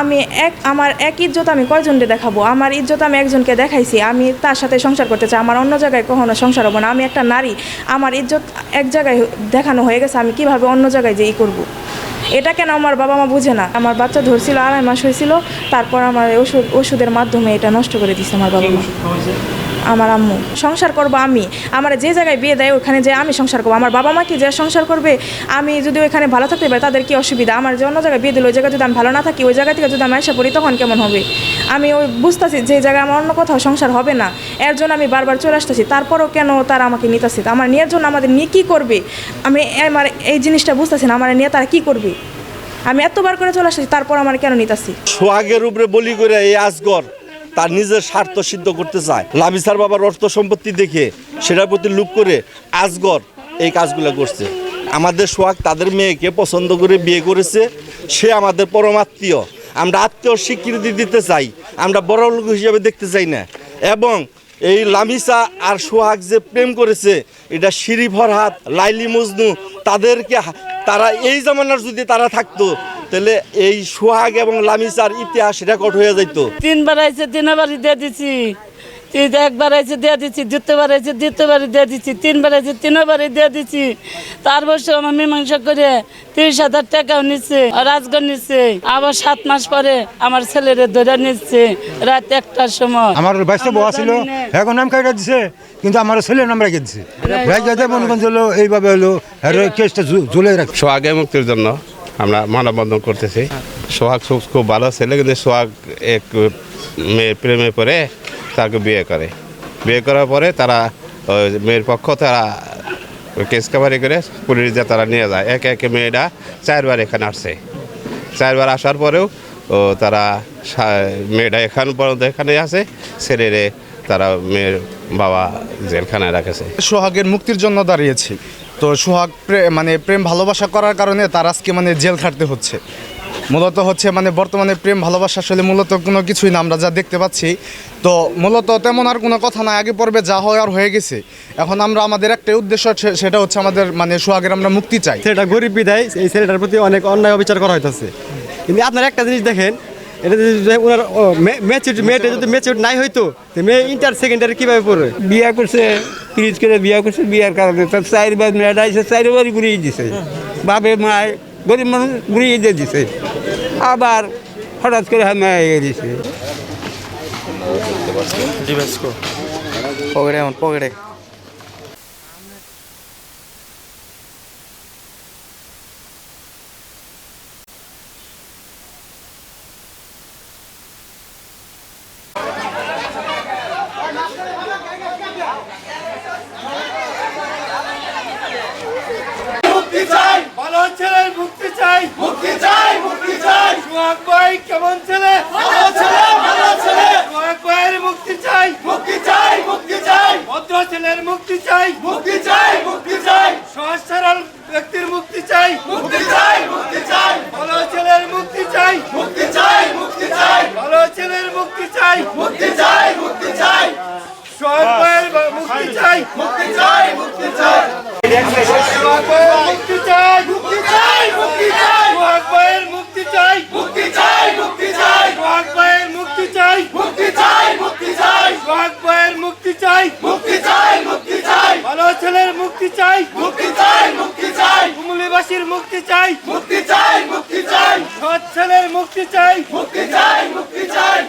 আমি এক, আমার এক ইজ্জত আমি কয়জনকে দেখাবো? আমার ইজ্জত আমি একজনকে দেখাইছি, আমি তার সাথে সংসার করতে চাই। আমার অন্য জায়গায় কখনো সংসার হব না। আমি একটা নারী, আমার ইজ্জত এক জায়গায় দেখানো হয়ে গেছে, আমি কীভাবে অন্য জায়গায় যে ই করব? এটা কেন আমার বাবা মা বুঝে না? আমার বাচ্চা ধরছিল, আড়াই মাস হয়েছিল, তারপর আমার ওষুধ, ওষুধের মাধ্যমে এটা নষ্ট করে দিচ্ছে আমার বাবা মা। আমার আম্মু। সংসার করব আমি। আমার যে জায়গায় বিয়ে দেয়, ওখানে যে আমি সংসার করব। আমার বাবা মা কি যে সংসার করবে? আমি যদি ওইখানে ভালো থাকতে পারি, তাদের কি অসুবিধা? আমার যে অন্য জায়গায় বিয়ে দিল, ওই জায়গায় যদি আমি ভালো না থাকি, ওই জায়গা থেকে যদি আমি এসে পড়ি, তখন কেমন হবে? আমি ওই বুঝতেছি যে জায়গায় আমার অন্য কোথাও সংসার হবে না। এর জন্য আমি বারবার চলে আসতেছি। তারপরও কেন তারা আমাকে নিতেছে? আমার নিয়ে জন্য আমাদের নিয়ে কী করবে? আমি আমার এই জিনিসটা বুঝতেছি না, আমার নিয়ে তারা কী করবে? আমি এতবার করে চলে আসতেছি, তারপর আমার কেন নিতেছি? সোহাগের উপরে বলি করে এই আজগর। তার নিজের স্বার্থ সিদ্ধ করতে চায়। লাভিসার বাবার অর্থ সম্পত্তি দেখে সেটার প্রতি লুপ করে আজগর এই কাজগুলো করছে। আমাদের সোহাগ তাদের মেয়েকে পছন্দ করে বিয়ে করেছে। সে আমাদের পরম আত্মীয়। আমরা আত্মীয় স্বীকৃতি দিতে চাই। আমরা বড় লোক হিসেবে দেখতে চাই না। এবং এই লামিসা আর সোহাগ যে প্রেম করেছে, এটা শিরি ফরহাদ লাইলি মজনু, তাদেরকে তারা এই জামানার যদি তারা থাকতো তাহলে এই সোহাগ এবং লামিসার ইতিহাস রেকর্ড হয়ে যাইতো। তিনবার আইছে তিনবারই দিয়ে দিছি। একবার আইছে দিয়ে দিচ্ছি দ্বিতীয়বার আইছে দ্বিতীয়বারই দিয়ে দিচ্ছি তিনবার আইছে তিনবারই দিয়ে দিচ্ছি তার বছর আমার মীমাংসা করে তিরিশ হাজার টাকাও নিচ্ছে রাজগর নিচ্ছে। আবার সাত মাস পরে আমার ছেলেরে ধরে নিচ্ছে রাত একটার সময়। আমার বাইশটা বউ ছিল। এখন নাম কাটা দিছে কিন্তু আমার ছেলের নাম রেখে দিছে। রেখে মনে করেন এইভাবে হলো কেসটা ঝুলে রাখছে। সোহাগে মুক্তির জন্য। আমরা মানববন্ধন করতেছি। সোহাগ খুব খুব ভালো ছেলে, কিন্তু সোহাগ এক মেয়ের প্রেমে পড়ে তাকে বিয়ে করে। বিয়ে করার পরে তারা মেয়ের পক্ষ তারা কেস কাভারি করে পুলিশ দিয়ে তারা নিয়ে যায়। একে একে মেয়েটা চারবার এখানে আসছে। চারবার আসার পরেও ও তারা মেয়েটা এখান পর্যন্ত এখানে আছে, ছেলেরে তারা মেয়ের বাবা জেলখানায় রাখেছে। সোহাগের মুক্তির জন্য দাঁড়িয়েছি। তো সোহাগ মানে প্রেম ভালোবাসা করার কারণে তার আজকে মানে জেল খাটতে হচ্ছে। মূলত হচ্ছে মানে বর্তমানে প্রেম ভালোবাসা আসলে মূলত কোনো কিছুই না, আমরা যা দেখতে পাচ্ছি। তো মূলত তেমন আর কোনো কথা না, আগে পর্বে যা হয় আর হয়ে গেছে। এখন আমরা আমাদের একটাই উদ্দেশ্য সেটা হচ্ছে আমাদের মানে সোহাগের আমরা মুক্তি চাই। সেটা গরিব বিদায় এই ছেলেটার প্রতি অনেক অন্যায় অবিচার করা হইতেছে। কিন্তু আপনারা একটা জিনিস দেখেন এটা যদি ওনার ম্যাচিউর মেয়েটা যদি ম্যাচিউর নাই হইতো তো মেয়ে ইন্টার সেকেন্ডারি কীভাবে পড়বে? বিয়া করছে পিরিজ করে বিয়া করছে বিয়ার কারণে তার চারবার মেয়েটা এসে চারবারই ঘুরিয়ে দিছে। বাবে মায় গরিব মানুষ ঘুরিয়ে দিয়ে দিছে। আবার হঠাৎ করে হ্যাঁ মেয়ে এগিয়ে দিছে পকেটে আমার পকেটে। মুক্তি চাই ভালো ছেলের মুক্তি চাই মুক্তি চাই মুক্তি চাই সোহাগ ভাই কেমন ছেলে ভালো ছেলে ভালো ছেলে সোহাগ ভাইয়ের মুক্তি চাই মুক্তি চাই মুক্তি চাই ভদ্র ছেলের মুক্তি চাই মুক্তি চাই মুক্তি চাই সহজ সরল ব্যক্তির মুক্তি চাই মুক্তি চাই মুক্তি চাই ভালো ছেলের মুক্তি চাই মুক্তি চাই মুক্তি চাই ভালো ছেলের মুক্তি চাই মুক্তি চাই মুক্তি চাই সোহাগ ভাইয়ের মুক্তি চাই মুক্তি চাই। মুক্তি চাই মুক্তি চাই। সৎ ছেলের মুক্তি চাই। মুক্তি চাই মুক্তি চাই।